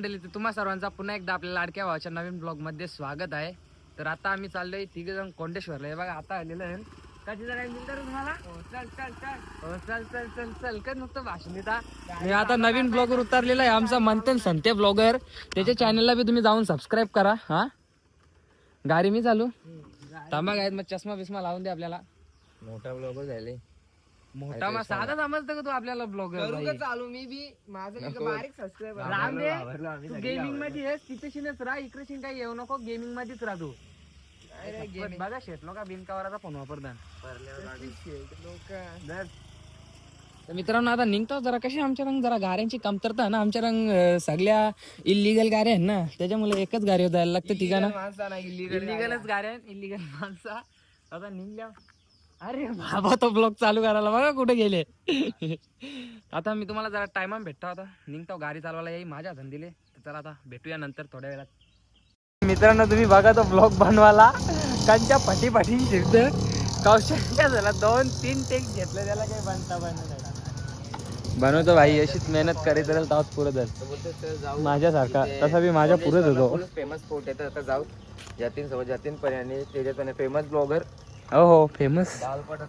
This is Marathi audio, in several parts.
मंडळी तर तुम्हा सर्वांचा पुन्हा एकदा आपल्या लाडक्या भावाच्या नवीन ब्लॉगमध्ये स्वागत आहे. तर आता आम्ही चाललोय तिघ जण कोंडेश्वरला. हे बघा आता आलेलं आहे. तुम्हाला? हो, चल चल चल. हो, चल चल चल चल. नुसतं मी आता नवीन ब्लॉगर उतरलेला आहे आमचा मंथन संते ब्लॉगर त्याच्या चॅनलला बी तुम्ही जाऊन सबस्क्राईब करा हा. गाडी मी चालू. थांबा काय मग चष्मा बिस्मा लावून दे आपल्याला. मोठा ब्लॉगर झाले. मोठा मग साधा समजतं का तू आपल्याला ब्लॉगर चालू? मी बी माझं नको. बारीक सबस्क्राईबर राम दे गेमिंगमध्ये आहेस तिथेशीनच राहा इकडेशीन काही येऊ नको गेमिंग मध्येच राहा तू. पण बघा शेट लोका बिनकावराचा फोन वापरतात तर मित्रांनो आता निघतो जरा कशी आमच्या रंग? जरा गाड्यांची कमतरता आहे ना आमच्या रंग सगळ्या इलिगल गाड्या आहेत ना त्याच्यामुळे एकच गाडी जायला लागतं तिघा ना इलिगलच गाड्या आहेत इलिगल माणसा. आता निघल्या अरे बाबा तो ब्लॉग चालू करायला बघा कुठे गेले. आता मी तुम्हाला जरा टायमा भेटतो आता. निघतो गाडी चालवायला येईल माझ्या हातात दिले. तर चला आता भेटूया नंतर थोड्या वेळात. मित्रांनो तुम्ही बघा तो ब्लॉग बनवाला कांच्या पाठी पाठी शिरत कौशल्य झाला दोन तीन टेक घेतलं त्याला काही बनता बनवता बनवतो भाई अशीच मेहनत करीत राहील तेव्हाच पुरत जाईल. माझ्यासारखा तसा मी माझ्या पुरत होतो. फेमस स्पोर्ट आहे तर आता जाऊ. जातीन सोबत जतीन पण आणि त्याच्यात फेमस ब्लॉगर हो हो फेमस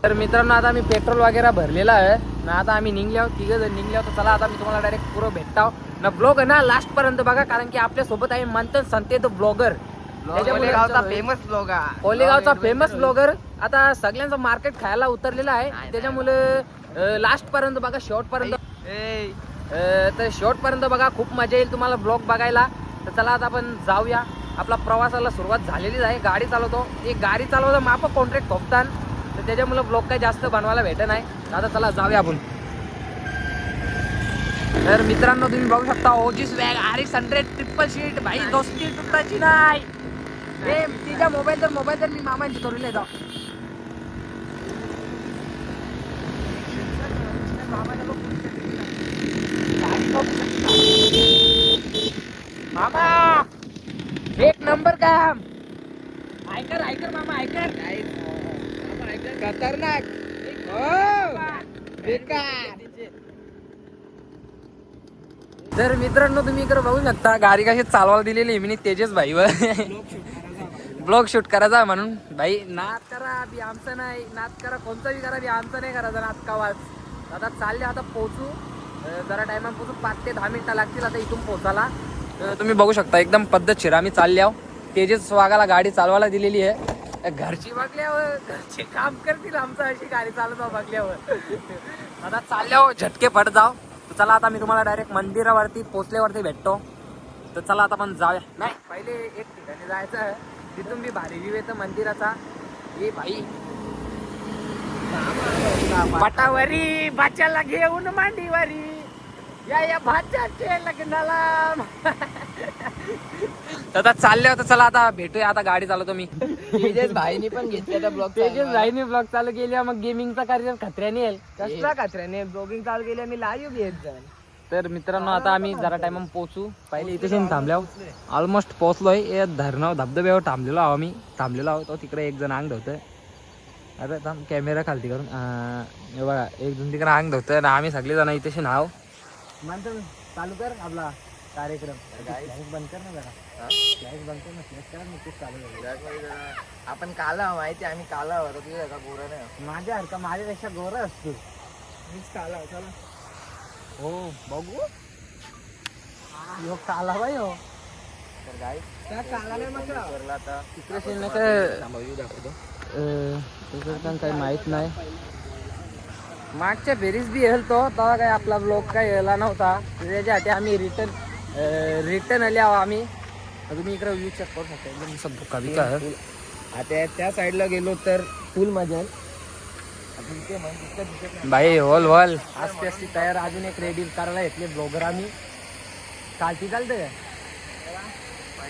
तर मित्रांनो आता मी पेट्रोल वगैरे भरलेला आहे. ना आता आम्ही निघले आहोत तिघं जण निघले आहोत. तर चला आता मी तुम्हाला डायरेक्ट पुरं भेटतो ना ब्लॉग आहे ना लास्ट पर्यंत बघा कारण की आपल्यासोबत आहे मंथन संते तो ब्लॉगर फेमस ब्लॉगर कोलेगावचा फेमस ब्लॉगर आता सगळ्यांचं मार्केट खायला उतरलेला आहे. त्याच्यामुळे लास्ट पर्यंत बघा शेवट पर्यंत. तर शेवट पर्यंत बघा खूप मजा येईल तुम्हाला ब्लॉग बघायला. तर चला आता आपण जाऊया. आपला प्रवासाला सुरुवात झालेलीच आहे. गाडी चालवतो. एक गाडी चालवतो माप कॉन्ट्रॅक्ट खोपतान तर त्याच्यामुळे ब्लॉग काही जास्त बनवायला भेटत नाही. आता चला जाऊया आपण. तर मित्रांनो तुम्ही बघू शकता ओजीस वॅग R X hundred triple seat भाई दोस्ती तुटाची नाही. ए तिच्या मोबाईल तर मोबाईल तर मी मामांची करून येतो. मामा! एक नंबर काम. ऐकर ऐकर मामा ऐकर खतरनाक. तर मित्रांनो तुम्ही इकडे बघू शकता गाडी कशी चालवायला दिलेली आहे. मी तेजस भाईवर. ब्लॉग शूट करायचा म्हणून. भाई नाद करा बी आमचं नाही. नाद करा कोणता बी करा बी आमचं नाही करायचा नाद कावाच. आता चालले आता पोहोचू. अं, जरा टायमात पोहोचू. पाच ते दहा मिनिटं लागतील आता इथून पोहोचायला. तर तुम्ही बघू शकता एकदम पद्धतशीर आम्ही चालले आहो. तेजस वागाला गाडी चालवायला दिलेली आहे. घरची बघल्यावर घरचे काम करतील आमचं अशी गाडी चालत बघल्यावर. आता चालल्यावर झटके पड जाव चला आता मी तुम्हाला डायरेक्ट मंदिरावरती पोचल्यावरती भेटतो. तर चला आता आपण जाऊया. नाही पहिले एक ठिकाणी जायचं आहे. तिथून मी भारी व्ह्यू येतं मंदिराचा. ए भाई. पटावरी बाच्याला घेऊन मांडीवरी. या या भाच्याचे लग्नाला. आता चालले होतं चला आता भेटूया आता गाडी चालवतो मी. तेजस भाईनी पण घेतलेला ब्लॉग तेजस राईने ब्लॉग चालू केली मग गेमिंगचा कार्यक्रम खत्र्याने येईल. कसला कचऱ्याने ब्लॉगिंग चालू केली मी लाईव्ह घेत जाईल तर मित्रांनो आता आम्ही जरा टाइम पोहोचू. पहिले इथे थांबल्यावर ऑलमोस्ट पोहोचलोय. हे धरणं धबधब्यावर थांबलेलो आहो आम्ही. थांबलेलो आहोत. तो तिकडे एक जण अंग धवतोय अरे थांब कॅमेरा खालती करून हे बघा एक जण तिकडे अंग धवतोय आणि आम्ही सगळे जण इथे नाव म्हणतो चालू कर आपला कार्यक्रम. Flash बंद कर ना जरा. Flash बंद कर ना. Flash करा ना, तेच चालू आहे. आपण काला माहिती आम्ही काला होता तुझ्या का गोरा नाही माझ्यासारखा माझ्यापेक्षा गोरा असतो. मीच काला चला. हो बघू. ह्यो काला बाई हो. तर गाई त्या काला नाही म्हटलं. आता. तिकडे काय दाखवतो त्याचं पण काही माहीत नाही. मागच्या फेरीस बी येईल तो तेव्हा काही आपला ब्लॉग काही यायला नव्हता. त्याच्यासाठी आम्ही रिटर्न रिटर्न आले आहो आम्ही. तुम्ही इकडे करू शकता. एकदम. आता त्या साईडला गेलो तर फुल मजा. बाई होल होल. असते असती तयार अजून एक रेडी करायला घेतले ब्लॉगर आम्ही. कालती चालते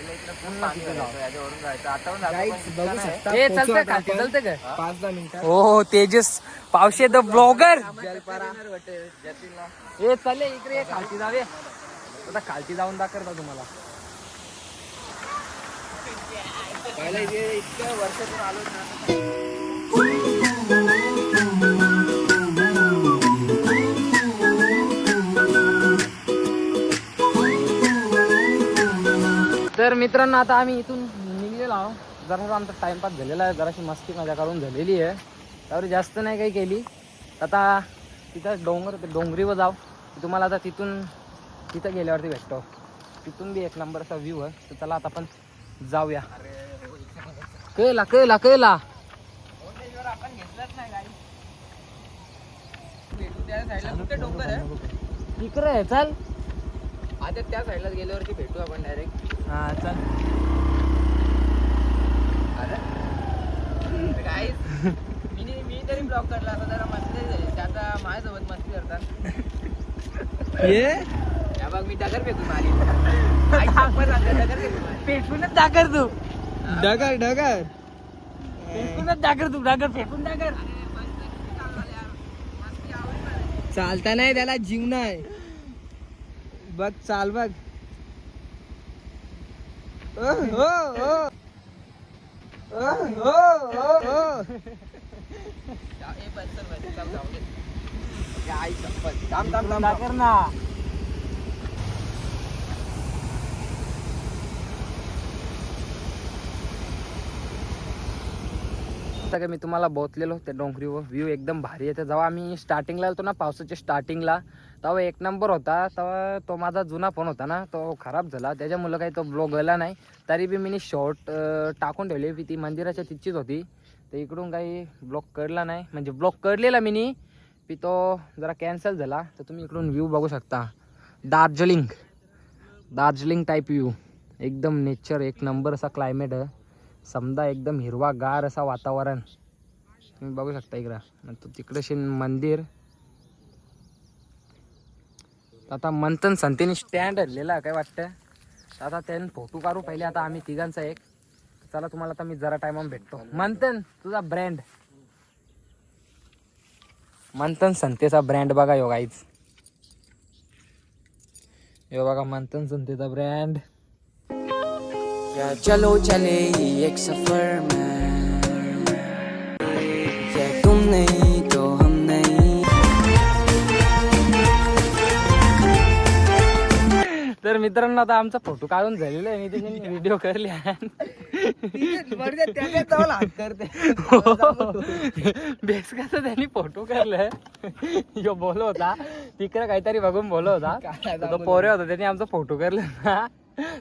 काय पहिलं इकडं खूप पाणी होतं, याच्यावरून जायचं. आता पण जातो, Guys, पण बघू इतकं नाही. शकता ए चालतंय कालती चालते काय पाच दहा मिनिटं हो तेजस पावशे द ब्लॉगर. जतीनला ए चालले इकडे ये, खालती जावे आता खालती जाऊन दाखवता तुम्हाला. पहिलं इथे इतक्या वर्षातून आलो ना. तर मित्रांनो आता आम्ही इथून निघलेलो आहोत. जरासा आमचा टाइमपास झालेला आहे. जराशी मस्ती मजा करून झालेली आहे. त्यावर जास्त नाही काही केली. आता तिथं डोंगर ते डोंगरीवर जाऊ. तुम्हाला आता तिथून तिथं गेल्यावरती भेटतो. तिथून बी एक नंबरचा व्ह्यू आहे. तर चला आता आपण जाऊया. कळला कळला कळला. डोंगर आहे चल. आता त्या साईडला गेल्यावरती भेटू आपण डायरेक्ट हा चल. गाईस मी मी तरी ब्लॉक करला आता जरा मस्ती झाली आता माझ्यासोबत मस्ती करतात. ये? या बघ मी दगड फेकून मारी आई शपथ सांगते, दगड फेकून मारी. फेकूनच डाकर तू. डगर डगर. फेकूनच डाकर तू डाकर फेकून डाकर चालता नाही त्याला जीव नाही. बघ चाल बघ ओ, हो, हो. ओ, हो, हो, हो. आई शपथ. थांब, थांब, थांब. डाकर ना आता काय मी तुम्हाला बोतलेलो त्या डोंगरीवर. व्ह्यू एकदम भारी येते जेव्हा आम्ही स्टार्टिंगला आलो ना पावसाच्या स्टार्टिंगला तेव्हा एक नंबर होता तेव्हा तो माझा जुना फोन होता ना तो खराब झाला. त्याच्यामुळं काही तो ब्लॉग गेला नाही. तरी बी मी शॉर्ट टाकून ठेवली ती मंदिराच्या तिथचीच होती. तर इकडून काही ब्लॉक करला नाही. म्हणजे ब्लॉक करलेला मी पी तो जरा कॅन्सल झाला. तर तुम्ही इकडून व्ह्यू बघू शकता. दार्जिलिंग. दार्जिलिंग टाईप व्ह्यू एकदम नेचर एक नंबर असा क्लायमेट आहे. समजा एकदम हिरवागार असा वातावरण. तुम्ही बघू शकता इकडं. नंतर तिकडे शिन मंदिर. आता मंथन संतीने स्टँड हल्लेला काय वाटतं तर आता त्याने फोटो काढू पहिले आता आम्ही तिघांचा एक. चला तुम्हाला आता मी जरा टायमा भेटतो. मंथन तुझा ब्रँड मंथन संतेचा ब्रँड बघा यो गाईच यो बघा मंथन संतेचा ब्रँड चलो चले एक सफर में। तुम नहीं मित्रांनो आता आमचा फोटो काढून झालेला आहे. मी त्याने व्हिडिओ करले करते. बेस कसं त्यांनी फोटो करलाय यो बोलो होता. तिकडे काहीतरी बघून बोलो होता. तो पोरे होता त्यांनी आमचा फोटो करला ना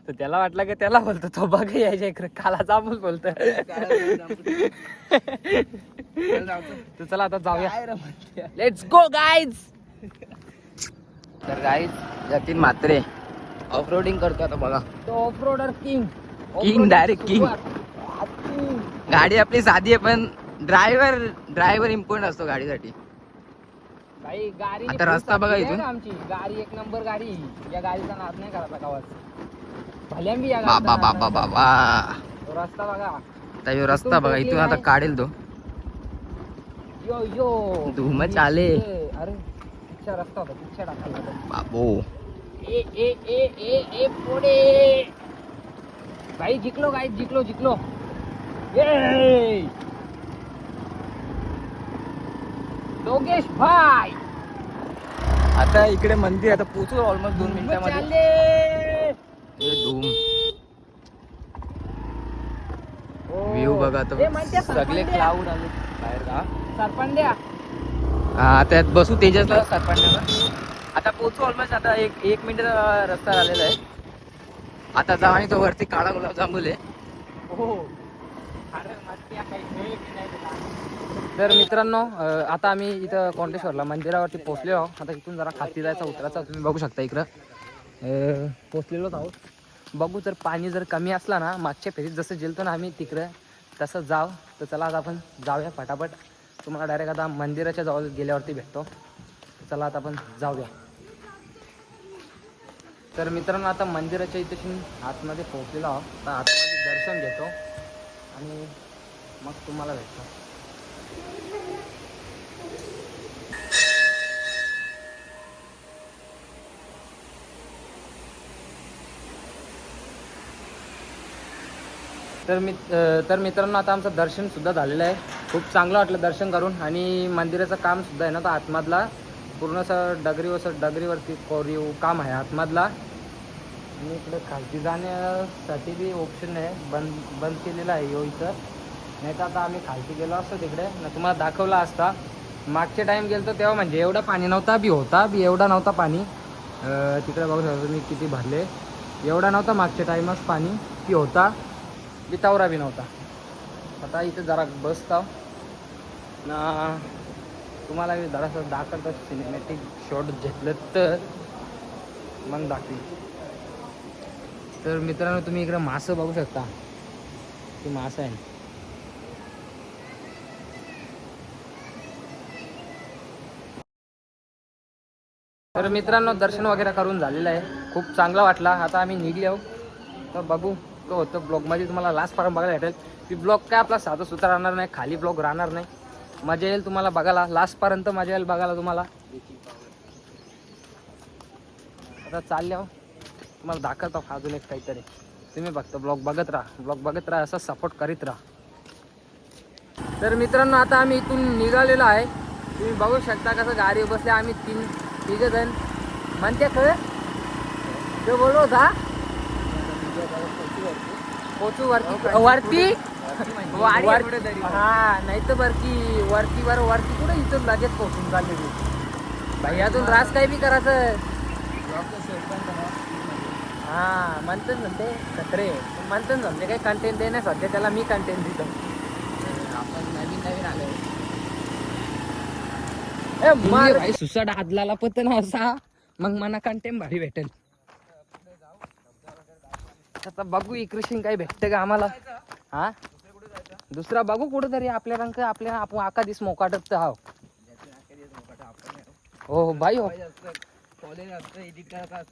तर त्याला वाटलं की त्याला बोलतो तो बघ यायच्या इकडे. काला जामून बोलतो. तर चला आता जाऊया? लेट्स गो गाईज तर गाईज जतीन म्हात्रे ऑफरोडिंग करतो आता बघा. तो off roader king King, direct king. गाडी आपली साधी आहे पण ड्रायव्हर ड्रायव्हर इम्पॉर्टंट असतो गाडीसाठी. भाई गाडी आता रस्ता बघा इथून. आमची. गाडी एक नंबर गाडी. या गाडीचा नाद नाही करायचा गावात भल्यान बी या बाबा बाबा बाबा रस्ता बघा. आता ह्यो रस्ता बघा इथून आता काढेल तो. यो यो. धूमच आले. अरे पिक्चर रस्ता होता पिक्चर टाकायला. बाबो. ए ए ए ए ए पुढे भाई जिंकलो गाई जिंकलो जिंकलो. ये दोगेश भाई. आता इकडे मंदिर आता पोचू ऑलमोस्ट दोन मिनिटामध्ये. धूम. व्ह्यू बघा सगळे. क्लाउड आले बाहेर का सरपंड्या? हा त्यात बसू तेजसला. सरपंचाला आता पोचू ऑलमोस्ट आता एक एक मिनिट रस्ता झालेला आहे. आता जा आणि तो वरती काळा गुलाब जांभूल आहे. हो? तर मित्रांनो आता आम्ही इथं कोंटेश्वरला मंदिरावरती पोहोचलेलो आहोत. आता इथून जरा खाती जायचा उतरायचा तुम्ही बघू शकता इकडं. अं, पोहोचलेलोच आहोत. बघू जर पाणी जर कमी असला ना मागच्या फेरीत जसं गेलतो ना आम्ही तिकडं तसं जाव. तर चला आता आपण जाऊया फटाफट. तुम्हाला डायरेक्ट आता मंदिराच्या जवळ गेल्यावरती भेटतो. चला आता आपण जाऊया. तर मित्रांनो आता मंदिराच्या इथे आतमध्ये पोहोचलेलो आहोत. तर आतमध्ये दर्शन घेतो आणि मग तुम्हाला भेटतो. तर मी तर मित्रांनो आता आमचं दर्शन सुद्धा झालेलं आहे. खूप चांगलं वाटलं दर्शन करून आणि मंदिराचं काम सुद्धा आहे ना तर आतमधला. पूर्ण असं डगरीवर असं डगरीवरती कोरीव काम आहे आतमधला. आणि इकडे खालती जाण्यासाठी बी ऑप्शन आहे. बंद बंद केलेला आहे यो इथं. नाही तर आता आम्ही खालती गेलो असतो तिकडे. ना तुम्हाला दाखवला असता. मागच्या टाईम गेलो तेव्हा म्हणजे एवढा पाणी नव्हता बी होता बी एवढा नव्हता पाणी. तिकडे बघू शकतो तुम्ही किती भरले. एवढा नव्हता मागच्या टाईमच पाणी. बी होता. बी तावरा बी नव्हता. आता इथं जरा बसता. ना तुम्हाला मी जरासं दाखवतो सिनेमॅटिक शॉट घेतलं तर मग दाखवी तर मित्रांनो तुम्ही इकडं मासं बघू शकता. ती मासं आहे तर मित्रांनो दर्शन वगैरे करून झालेलं आहे. खूप चांगला वाटला. आता आम्ही निघले आहो तर बघू तो होतं ब्लॉगमध्ये तुम्हाला लास्ट फॉर्म बघायला भेटेल. ती ब्लॉग काय आपला साधं सुद्धा राहणार नाही खाली ब्लॉग राहणार नाही. मजा येईल तुम्हाला बघायला. लास्टपर्यंत मजा येईल बघायला तुम्हाला. आता चालले आहो तुम्हाला दाखवतो अजून एक काहीतरी. तुम्ही फक्त ब्लॉग बघत राहा. ब्लॉग बघत राहा असं सपोर्ट करीत राहा. तर मित्रांनो आता आम्ही इथून निघालेलो आहे. तुम्ही बघू शकता कसं गाडी बसले आम्ही तीन तिघ जण म्हणते खरं? तो बोललो होता. पोचू वरती. वरती? वरती हा नाही तर. वरती वरती वर वरती कुठे इथून लगेच पोचून चालले तू. भाई अजून रास काय बी करायचं? हा म्हणतात म्हणते खत्रे. म्हणतात म्हणते काही कंटेंट दे नाही सध्या त्याला मी कंटेंट देतो. आपण नवीन नवीन मार. भाई सुसाट आदलाला पत ना असा मग मना कंटेंट भारी भेटेल. आता बघू इकृषीन काही भेटते का आम्हाला? हा? दुसरा बघू कुठं तरी आपल्या रंग आपल्या आपण आका दिस मोकाटत हाव. हो हो भाई हो.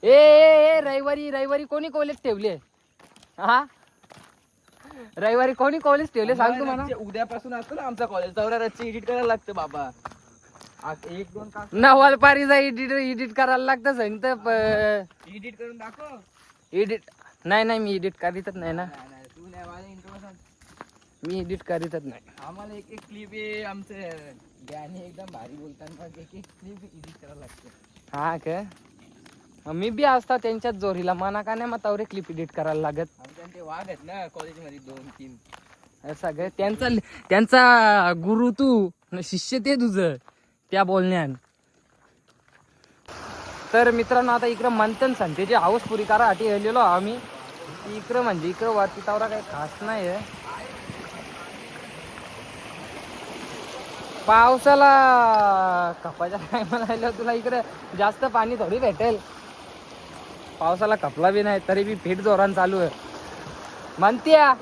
ए रविवारी रविवारी कोणी कॉलेज ठेवले? हा? रविवारी कोणी कॉलेज ठेवले? सांग तू मला. उद्यापासून असतो ना आमचा कॉलेज चौऱ्या रचची एडिट करायला लागतं बाबा. एक दोन तास. नवाल पारीचा एडिट एडिट करायला लागतं सांगत एडिट करून दाखव. एडिट नाही नाही मी एडिट करीतच नाही ना नाही, नाही, तू नाही माझ्या इंट्रो सांग मी एडिट करीतच नाही. आम्हाला एक एक क्लिप आहे आमचे ज्ञानी एकदम भारी बोलताना एक एक क्लिप एडिट करायला लागते. हा मग मी बी असता त्यांच्याच जोरीला. मना का नाही मग तवरे क्लिप एडिट करायला लागत? आमच्या ते वाघ आहेत ना कॉलेजमध्ये दोन तीन. असं काय त्यांचा त्यांचा गुरु तू न शिष्य ते तुझं त्या बोलण्यान. तर मित्रांनो आता इकडं मंथन संतेची हाऊस पुरी करासाठी गेलेलो आम्ही इकडं म्हणजे इकडं वरती तावरा काही खास नाही आहे पावसाला कपाच्या टायमाला आलं तुला इकडे जास्त पाणी थोडी भेटेल. पावसाला कपला बी नाही तरी बी फिट जोरान चालू आहे. म्हणत्या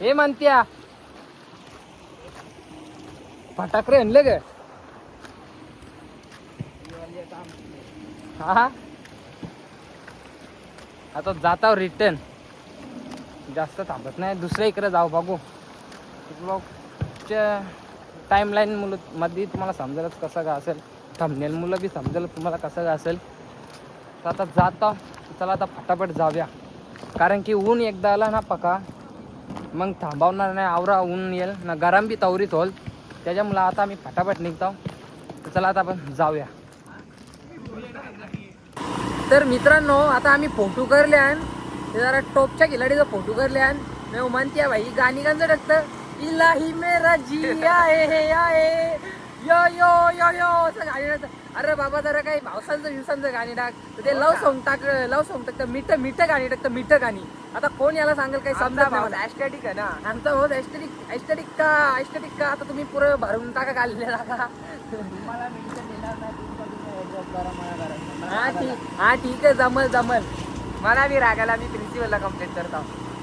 हे म्हणत्या फटाकडे आणले ग. हा? आता जाता रिटर्न जास्त थांबत नाही दुसऱ्या इकडे जाऊ बघू. ब्लॉगच्या टाईमलाईन मुलं मध्ये तुम्हाला समजेलच कसं का असेल. थंबनेल मुलं बी समजेल तुम्हाला कसं का असेल. तर आता जाता चला आता फटाफट जाऊया. कारण की ऊन एकदा आला ना पका मग थांबवणार नाही आवरा ऊन येईल. ना गरम बी तवरीत होईल. त्याच्यामुळं आता आम्ही फटाफट निघतो. तर चला आता आपण जाऊया. तर मित्रांनो आता आम्ही फोटो करले आहे ते जरा टॉपच्या खिलाडीचा फोटो करले आहे मी हो, म्हणते भाई गाणी गाणं टाकतं इलाही मेरा जी आहे आहे. यो यो यो यो. असं गाणी अरे बाबा जरा काही पावसांचं दिवसांचं गाणी टाक. तर ते लव सॉंग टाक लव सॉंग टाकतं मिठं मिठं गाणी टाकतं मिठं गाणी. आता कोण याला सांगेल काही समजत नाही मला ऍस्टॅटिक आहे ना. आमचा भाऊ एस्टेटिक एस्टेटिक का एस्टेटिक का? आता तुम्ही पुरं भरून टाका काढलेला का हा ठीक हा ठीक आहे जमल जमल. मला बी रागायला मी प्रिन्सिपलला कंप्लेंट करतो.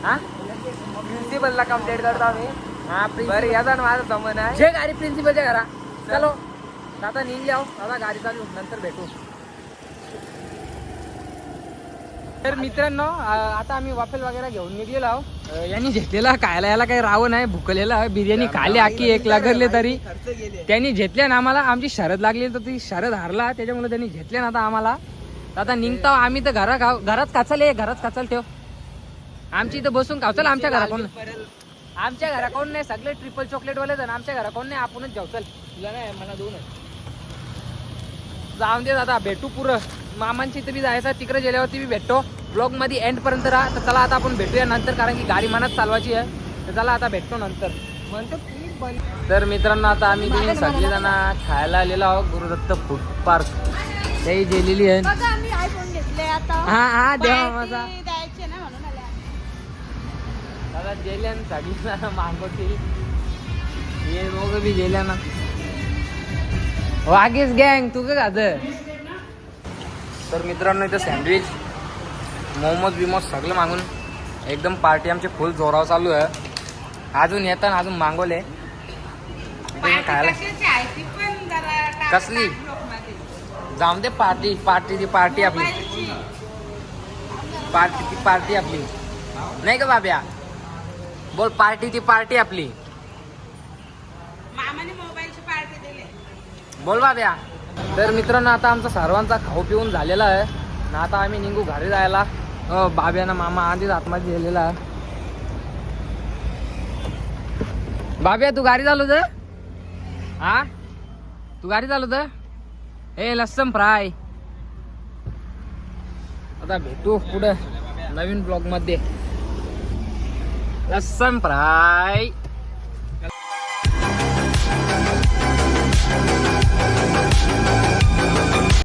हा? प्रिन्सिपलला कंप्लेंट करतो मी हा बरं प्रिन्सिपल याचा ना माझा संबंध आहे. जे गाडी प्रिन्सिपलच्या घरा. चलो. आता निघले आहो आता गाडी चालू नंतर भेटू. तर मित्रांनो आता आम्ही वाफेल वगैरे घेऊन निघलेलो आहो अ, यांनी घेतलेला खायला याला काही राव नाही भुकलेला आहे. बिर्याणी खाली आखी एक लागले तरी. खर्च गेले. त्यांनी घेतल्या ना आम्हाला. आमची शरद लागली तर ती शरद हारला. त्याच्यामुळे त्यांनी घेतल्या ना आता आम्हाला. तर आता निघतो. आम्ही तर घरा घरात काचाल ये घरात काचाल ठेव. आमची इथं बसून खावचाल आमच्या घरा कोण? आमच्या घरा कोण नाही सगळे ट्रिपल चॉकलेट वाले जण आमच्या घरा कोण नाही आपणच जाऊ. चल. तुला नाही मला दोन जाऊन दे दादा भेटू पुरं. मामांची इथं बी जायचं तिकडे गेल्यावरती बी भेटतो. ब्लॉगमध्ये एंड पर्यंत राहा. तर चला आता आपण भेटूया नंतर कारण की गाडी मनात चालवायची आहे. तर चला आता भेटतो नंतर. तर मित्रांनो आता आम्ही तुम्ही सगळेजण खायला आलेलो आहोत गुरुदत्त फूड पार्क त्याही गेलेली आहे. हा हा देवा माझा. दादा गेल्या ना सगळीजण मागवतील. हे दोघं बी गेल्या ना. वागीस गँग तू खात तर मित्रांनो इथं सँडविच मोमोज बिमोज सगळं मागून एकदम पार्टी आमची फुल जोरावर चालू आहे. अजून येताना अजून मागवले. खायला. कसली? जाऊन दे पार्टी पार्टी ती पार्टी आपली. पार्टी ती पार्टी आपली. नाही का बाब्या? बोल पार्टी ती पार्टी आपली. मामाने मोबाईलची पार्टी दिली. बोल बाब्या. तर मित्रांनो आता आमचा सर्वांचा खाऊ पिऊन झालेला आहे. ना आता आम्ही निघू घरी जायला. बाब्यानं मामा आधीच आतमध्ये गेलेला आहे. बाब्या तू गाडी चालू तर? हा तू गाडी चालू तर? ए लස්සम फ्राय. आता भेटू पुढं नवीन ब्लॉग मध्ये लස්සम फ्राय